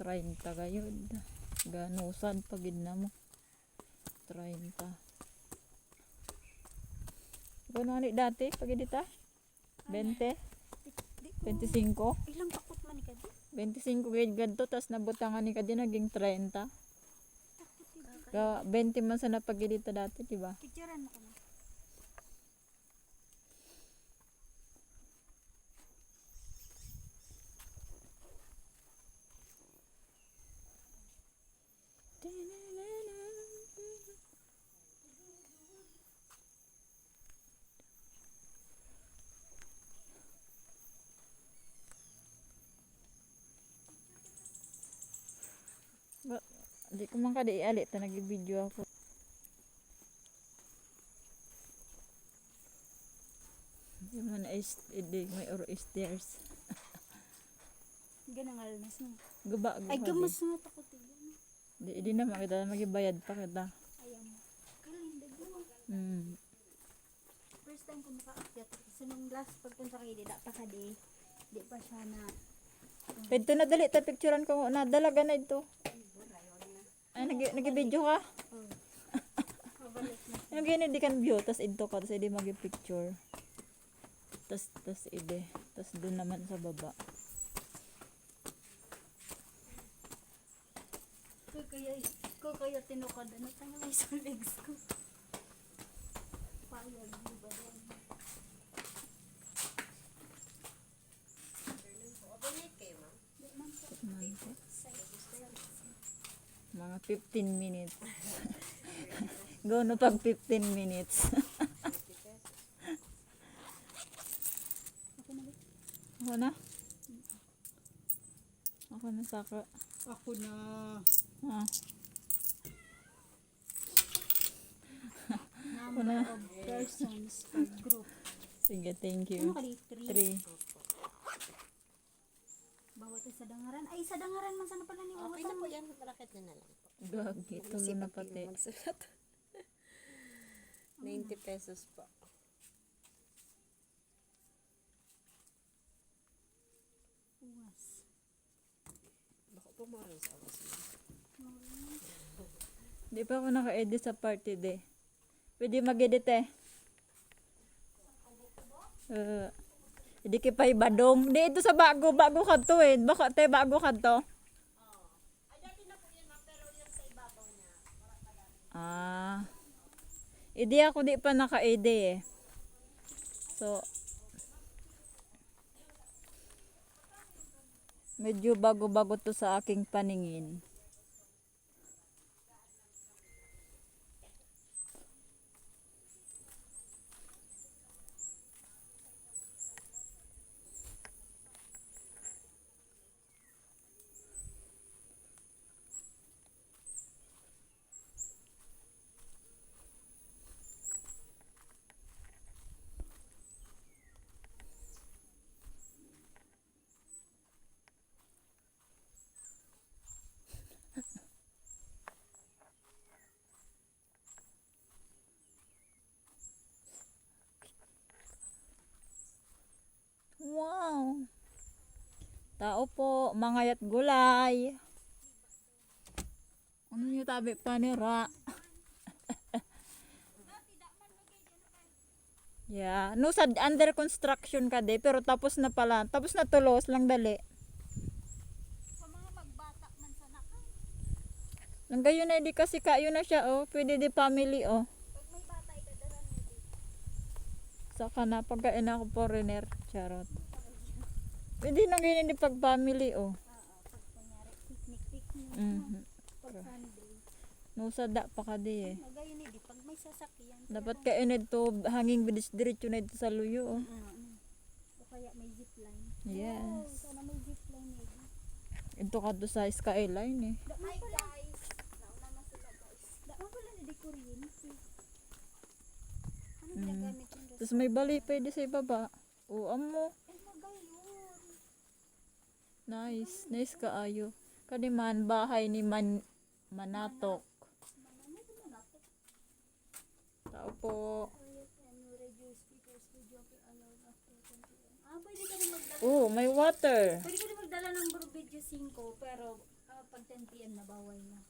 30 gayud. Ganusan pagid na mo. 30. Gano ni dati pagid ita? 20? 25? Ilang takot man ka di? 25 gayud gadto tas nabutangan ni kadi naging 30. Ga 20 man sa napagid ita dati, di ba? Picturean mo ko na. Ba, di ko man kada iali ta nag-video ako. Di man is di may oro stairs. Ganang almas na. Guba Ay, guba. gamas na takot eh. Di di na makita magibayad pa kita. Ayan. Kalinda mo. Mm. First time ko makaakyat. So, nung last pagpunta kayo, di pa ka di. Di pa siya na. Pwede na dali ta picturean ko na dalaga na ito. Nag nag-video ka? Pabalik na. Yung gini di kan view tas ito ka tas edi magi-picture. Tas tas ide. Tas doon naman sa baba. Ko kaya, ko kaya tinukad. Ano tayo may sa legs ko. Payag, di ba doon? Man ko. Mga 15 minutes. Go no pag 15 minutes. Ako na? Ako na. Ako na saka. Ako na. Ah. Number of persons per group. Sige, thank Ano you. ka di? Three. 3. Bawat isa dangaran. Ay, sa dangaran man sana pala ni Okay na po yan. Bracket nyo na lang. Gagi, tulo na pati. yung magsulat. 90 pesos po. Uwas. Baka po maroon sa awas mo. Di pa ako naka-edit sa party day. Pwede mag-edit eh. Uh, hindi kipay badong. Di ito sa bago, bago ka to eh. Baka te bago ka Ah. Hindi ako di pa naka-ede eh. So, medyo bago-bago to sa aking paningin. Wow. Tao po, mangayat gulay. Ano yung tabi panira? yeah, no sad under construction ka de pero tapos na pala. Tapos na tulos lang dali. Sa mga magbata man sana ka. Nang gayon na di kasi kayo na siya oh, pwede di family oh. Pag may bata, ikadaran di. Saka na pagkain ako foreigner, charot. Pwede nang ganyan di pag family oh. Oo, pag kunyari, picnic-picnic. Mhm. Pag Sunday. No sada pa ka di eh. Magayon di. Pag may sasakyan. Dapat kayo to hanging bidis diretso na ito sa luyo oh. O kaya may zipline. Yes. Sana may zipline eh. Ito ka to sa skyline eh. Hi guys! Nauna na sila guys. Da mo pala na di kuryente. Ano Mm. Tapos may bali pwede sa ibaba. O amo. Nice. Nice kaayo. Kaniman bahay ni Man Manatok. Tao po. Quiet and reduce speakers video okay allowed after 10 p.m. Pwede ka rin magdala. Oh, may water. Pwede ka rin magdala ng video 5 pero pag 10 p.m. na bawal na.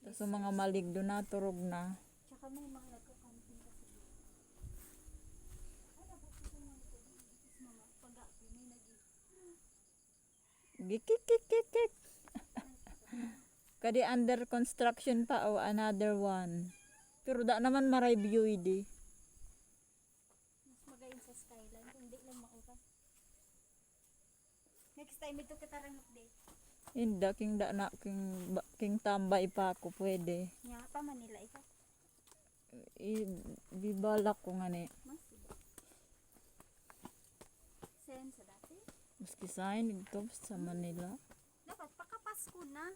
Tapos mga maligdo na, turog na. Tsaka may mga nagka-camping kasi. Ay, dapat ko sa mga ito. Tapos mga pag-api, may nag Gikikikikik. Kadi under construction pa o another one. Pero da naman maray view idi. Mas magayon sa skyline. Kung di lang maura. Next time ito kita rin update. Hindi, king da na, king, king tambay pa ako pwede. Nya pa Manila ika. I, bibalak ko nga ni. Sen sa dati. Maski sign ito sa Manila. Dapat pakapasko na.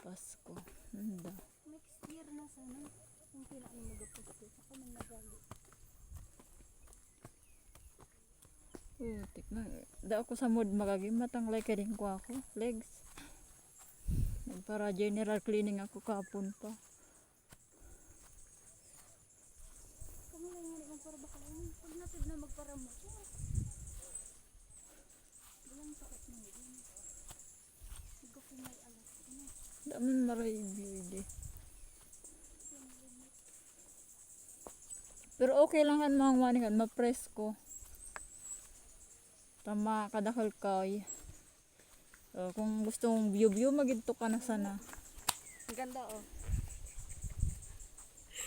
Pasko. Handa. Next year na sana. Kung kailan mo magapasko. Ako nang nagali. Putik na. Da ako sa mood magagimat ang like rin ko ako. Legs. Para general cleaning ako kapon pa. Kami lang naman para baka lang. Pag natid na magparamo. Oh. Bilang sakit mo yun. Hindi ko may alas. Ano? Dami maray view idi. Pero okay lang kan mga maningan, ma-press ko. Tama, kadakal kay. Uh, kung gusto mong view-view, magidto ka na sana. Ang ganda oh.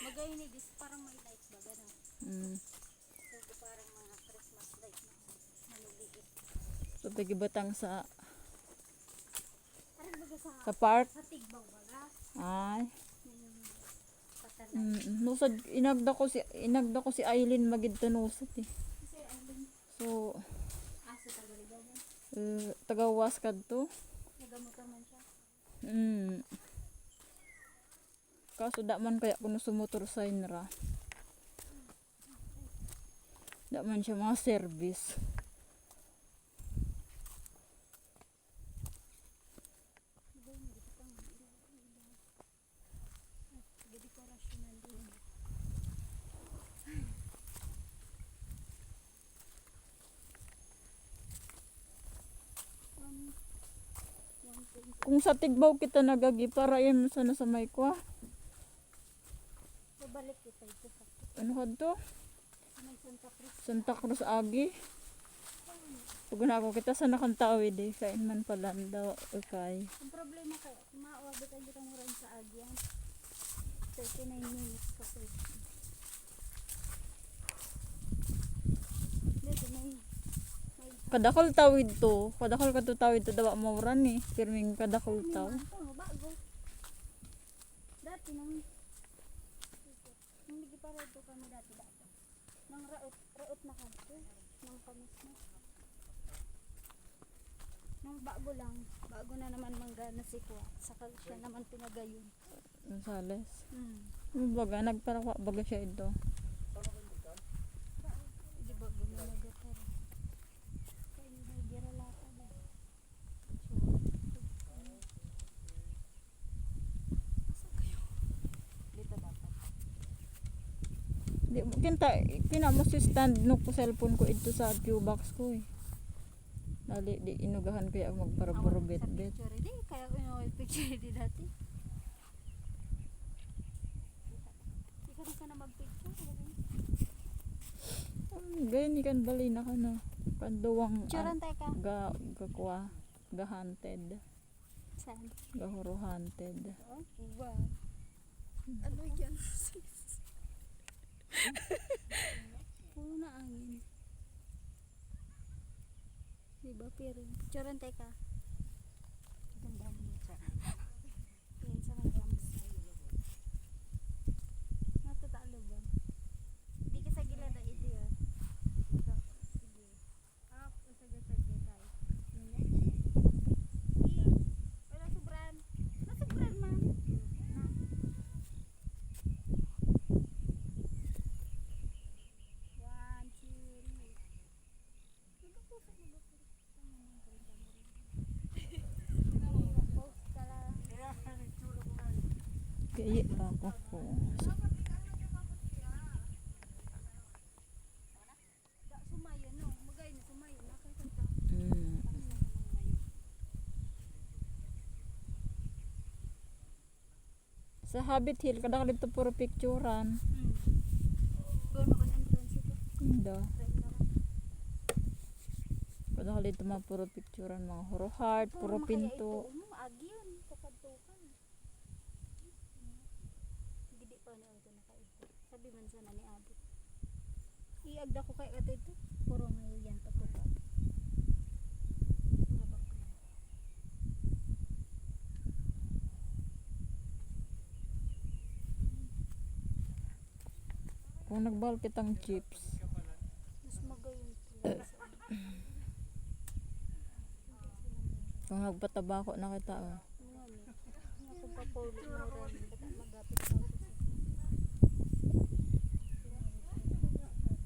Magayon ni this parang may lights ba gano'n? Mm. So parang mga Christmas light na maliliit. So, pagibatang sa, sa park. sa tigbaw baga. Ay. Mm, nusad, inagda ko si, inagda ko si Aileen magidto nusad eh. Kasi ang So, aso tagaligawan. uh, tagawas ka to. Nagamutan man siya. Mm. Kaso da man kaya kuno sumotor sa inra. Da man siya mga service. Kung sa tigbaw kita nagagi para yan sana sa may kwa. Babalik kita ito sa Ano ka to? may Santa Cruz. Santa Cruz Agi. Pag ako kita sa nakantawid eh. Kain man pala daw. Okay. Ang problema kaya, maawabot ang kita mo rin sa Agyan. 39 minutes ka po. Dito may, may Kadakol tawid to. Kadakol ka to tawid to dawa mauran eh. Pirming kadakol taw. Ano. Dati nung hindi pa rin kami dati dati. Nang raot, raot na kanto. Nang kamis na. Nung bago lang, bago na naman manggana si Kwa. Saka siya naman pinagayon. Gonzales. Hmm. Ano baga? Nagparakwa baga siya ito. Di ba gumalaga pa rin? Kaya hindi na gira lata ba? Dito dapat. Di mo kinta kina mo si stand no ko cellphone ko ito sa pew box ko eh. Dali di inugahan ko yung magparaburo bet bet. Di kaya ko yung picture di dati. Ikaw ka na mag-picture. Ganyan ikan bali na ka na. Kanduwang Picturean tayo ka. ga gakwa ga hunted. Saan? Gahuro hunted. Oh, wow. Ano yan? Puro na angin. Diba, pero picturean tayo ka. Ganda mo siya. Kaya pa ako po. Sa Habit Hill, kadang dito puro picturean. Hmm. Hindi. Kadang dito mga puro picturean, mga horo heart, puro pinto. Sabi man sana ni Abot. Iagda ko kay ate ito. Puro ngayon na. Kung nagbal kitang chips. Mas magayon. Kung nagpatabako na kita, oh. Kung papulit mo rin. Magapit